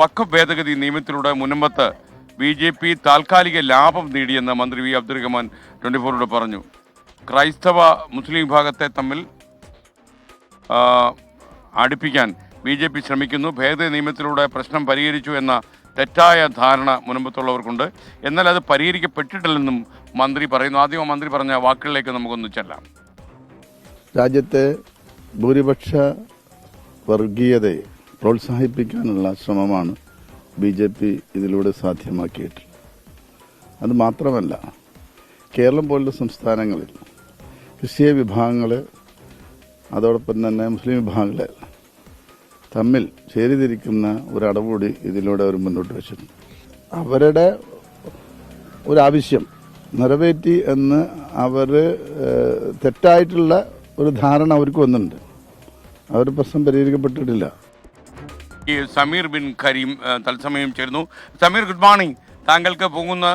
വഖഫ് ഭേദഗതി നിയമത്തിലൂടെ മുനമ്പത്ത് B J P താൽക്കാലിക ലാഭം നേടിയെന്ന് മന്ത്രി വി അബ്ദുറഹ്മാൻ ട്വന്റി ഫോറിനോട് പറഞ്ഞു. ക്രൈസ്തവ മുസ്ലിം വിഭാഗത്തെ തമ്മിൽ അടുപ്പിക്കാൻ ബി ജെ പി ശ്രമിക്കുന്നു. ഭേദഗതി നിയമത്തിലൂടെ പ്രശ്നം പരിഹരിച്ചു എന്ന തെറ്റായ ധാരണ മുൻപത്തുള്ളവർക്കുണ്ട് എന്നാൽ അത് പരിഹരിക്കപ്പെട്ടിട്ടില്ലെന്നും മന്ത്രി പറയുന്നു. ആദ്യം മന്ത്രി പറഞ്ഞ വാക്കുകളിലേക്ക് നമുക്കൊന്ന് ചെല്ലാം. രാജ്യത്തെ ഭൂരിപക്ഷ വർഗീയതയെ പ്രോത്സാഹിപ്പിക്കാനുള്ള ശ്രമമാണ് ബി ജെ പി ഇതിലൂടെ സാധ്യമാക്കിയിട്ടുള്ളത്. അത് മാത്രമല്ല കേരളം പോലുള്ള സംസ്ഥാനങ്ങളിൽ ക്രിസ്തീയ വിഭാഗങ്ങൾ അതോടൊപ്പം തന്നെ മുസ്ലിം വിഭാഗങ്ങളെ തമ്മിൽ ചേരിതിരിക്കുന്ന ഒരു അടവുകൂടി ഇതിലൂടെ അവർ മുന്നോട്ട് വെച്ചിട്ടുണ്ട്. അവരുടെ ഒരാവശ്യം നിറവേറ്റി എന്ന് അവർ തെറ്റായിട്ടുള്ള ഒരു ധാരണ അവർക്ക് വന്നിട്ടുണ്ട്. അവർ പ്രശ്നം പരിഹരിക്കപ്പെട്ടിട്ടില്ല. ഈ സമീർ ബിൻ കരീം തത്സമയം ചേരുന്നു. സമീർ ഗുഡ് മോർണിംഗ് താങ്കൾക്ക് പൂങ്കുന്ന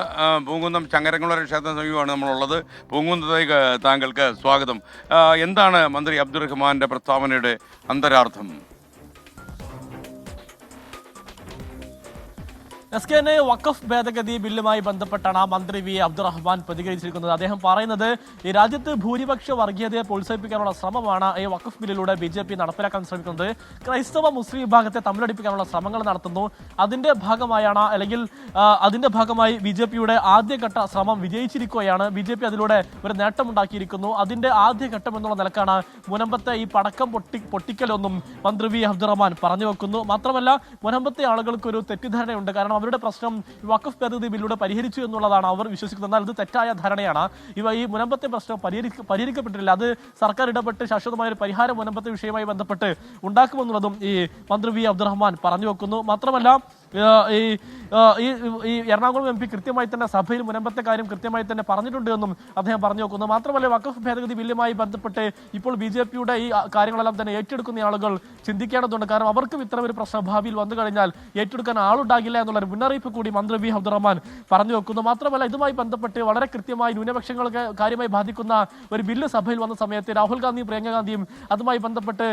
പൂങ്കുന്നം ചങ്ങരങ്ങളൊരു ക്ഷേത്ര സമീപമാണ് നമ്മളുള്ളത്. പൂങ്കുന്നത്തേക്ക് താങ്കൾക്ക് സ്വാഗതം. എന്താണ് മന്ത്രി അബ്ദുറഹ്മാന്റെ പ്രസ്താവനയുടെ അന്തരാർത്ഥം? എസ് കെ എൻ വഖഫ് ഭേദഗതി ബില്ലുമായി ബന്ധപ്പെട്ടാണ് മന്ത്രി വി അബ്ദുറഹ്മാൻ പ്രതികരിച്ചിരിക്കുന്നത്. അദ്ദേഹം പറയുന്നത് ഈ രാജ്യത്ത് ഭൂരിപക്ഷ വർഗീയതയെ പ്രോത്സാഹിപ്പിക്കാനുള്ള ശ്രമമാണ് ഈ വഖഫ് ബില്ലിലൂടെ ബി ജെ പി നടപ്പിലാക്കാൻ ശ്രമിക്കുന്നത്. ക്രൈസ്തവ മുസ്ലിം വിഭാഗത്തെ തമ്മിലടിപ്പിക്കാനുള്ള ശ്രമങ്ങൾ നടത്തുന്നു. അതിന്റെ ഭാഗമായാണ് അല്ലെങ്കിൽ അതിന്റെ ഭാഗമായി ബി ജെ പിയുടെ ആദ്യഘട്ട ശ്രമം വിജയിച്ചിരിക്കുകയാണ്. ബി ജെ പി അതിലൂടെ ഒരു നേട്ടമുണ്ടാക്കിയിരിക്കുന്നു. അതിന്റെ ആദ്യഘട്ടം എന്നുള്ള നിലക്കാണ് മുനമ്പത്തെ ഈ പടക്കം പൊട്ടി പൊട്ടിക്കലൊന്നും മന്ത്രി വി അബ്ദുറഹ്മാൻ പറഞ്ഞു വെക്കുന്നു. മാത്രമല്ല മുനമ്പത്തെ ആളുകൾക്ക് ഒരു തെറ്റിദ്ധാരണയുണ്ട്. കാരണം അവരുടെ പ്രശ്നം വഖഫ് പദ്ധതി ബില്ലിലൂടെ പരിഹരിച്ചു എന്നുള്ളതാണ് അവർ വിശ്വസിക്കുന്നത്. എന്നാൽ ഇത് തെറ്റായ ധാരണയാണ്. ഇവ ഈ മുനമ്പത്തെ പ്രശ്നം പരിഹരിക്ക പരിഹരിക്കപ്പെട്ടിട്ടില്ല. അത് സർക്കാർ ഇടപെട്ട് ശാശ്വതമായ ഒരു പരിഹാര മുനമ്പത്തെ വിഷയവുമായി ബന്ധപ്പെട്ട് ഉണ്ടാക്കുമെന്നുള്ളതും ഈ മന്ത്രി വി അബ്ദുറഹ്മാൻ പറഞ്ഞു വെക്കുന്നു. മാത്രമല്ല ഈ ഈ എറണാകുളം എം പി കൃത്യമായി തന്നെ സഭയിൽ മുനമ്പത്തെ കാര്യം കൃത്യമായി തന്നെ പറഞ്ഞിട്ടുണ്ട് എന്നും അദ്ദേഹം പറഞ്ഞു വെക്കുന്നു. മാത്രമല്ല വഖഫ് ഭേദഗതി ബില്ലുമായി ബന്ധപ്പെട്ട് ഇപ്പോൾ ബി ജെ പിയുടെ ഈ കാര്യങ്ങളെല്ലാം തന്നെ ഏറ്റെടുക്കുന്ന ആളുകൾ ചിന്തിക്കേണ്ടതുണ്ട്. കാരണം അവർക്കും ഇത്തരം ഒരു പ്രശ്നം ഭാവിയിൽ വന്നു കഴിഞ്ഞാൽ ഏറ്റെടുക്കാൻ ആളുണ്ടാകില്ല എന്നുള്ള ഒരു മുന്നറിയിപ്പ് കൂടി മന്ത്രി വി. അബ്ദുറഹ്മാൻ പറഞ്ഞു വെക്കുന്നു. മാത്രമല്ല ഇതുമായി ബന്ധപ്പെട്ട് വളരെ കൃത്യമായി ന്യൂനപക്ഷങ്ങൾക്ക് കാര്യമായി ബാധിക്കുന്ന ഒരു ബില്ല് സഭയിൽ വന്ന സമയത്ത് രാഹുൽ ഗാന്ധിയും പ്രിയങ്ക ഗാന്ധിയും അതുമായി ബന്ധപ്പെട്ട്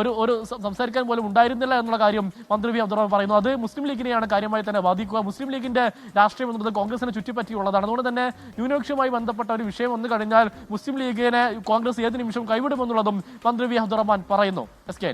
ഒരു ഒരു സംസാരിക്കാൻ പോലും ഉണ്ടായിരുന്നില്ല എന്നുള്ള കാര്യം മന്ത്രി വി. അബ്ദുറഹ്മാൻ പറയുന്നു. അത് മുസ്ലിം ലീഗിനെയാണ് കാര്യമായി തന്നെ ബാധിക്കുക മുസ്ലിം ലീഗിന്റെ രാഷ്ട്രീയം എന്നുള്ളത് കോൺഗ്രസിനെ ചുറ്റിപ്പറ്റിയുള്ളതാണ്. അതുകൊണ്ട് തന്നെ ന്യൂനപക്ഷവുമായി ബന്ധപ്പെട്ട ഒരു വിഷയം വന്നു കഴിഞ്ഞാൽ മുസ്ലിം ലീഗിനെ കോൺഗ്രസ് ഏത് നിമിഷം കൈവിടുമെന്നുള്ളതും മന്ത്രി വി അബ്ദുറഹ്മാൻ പറയുന്നു. S K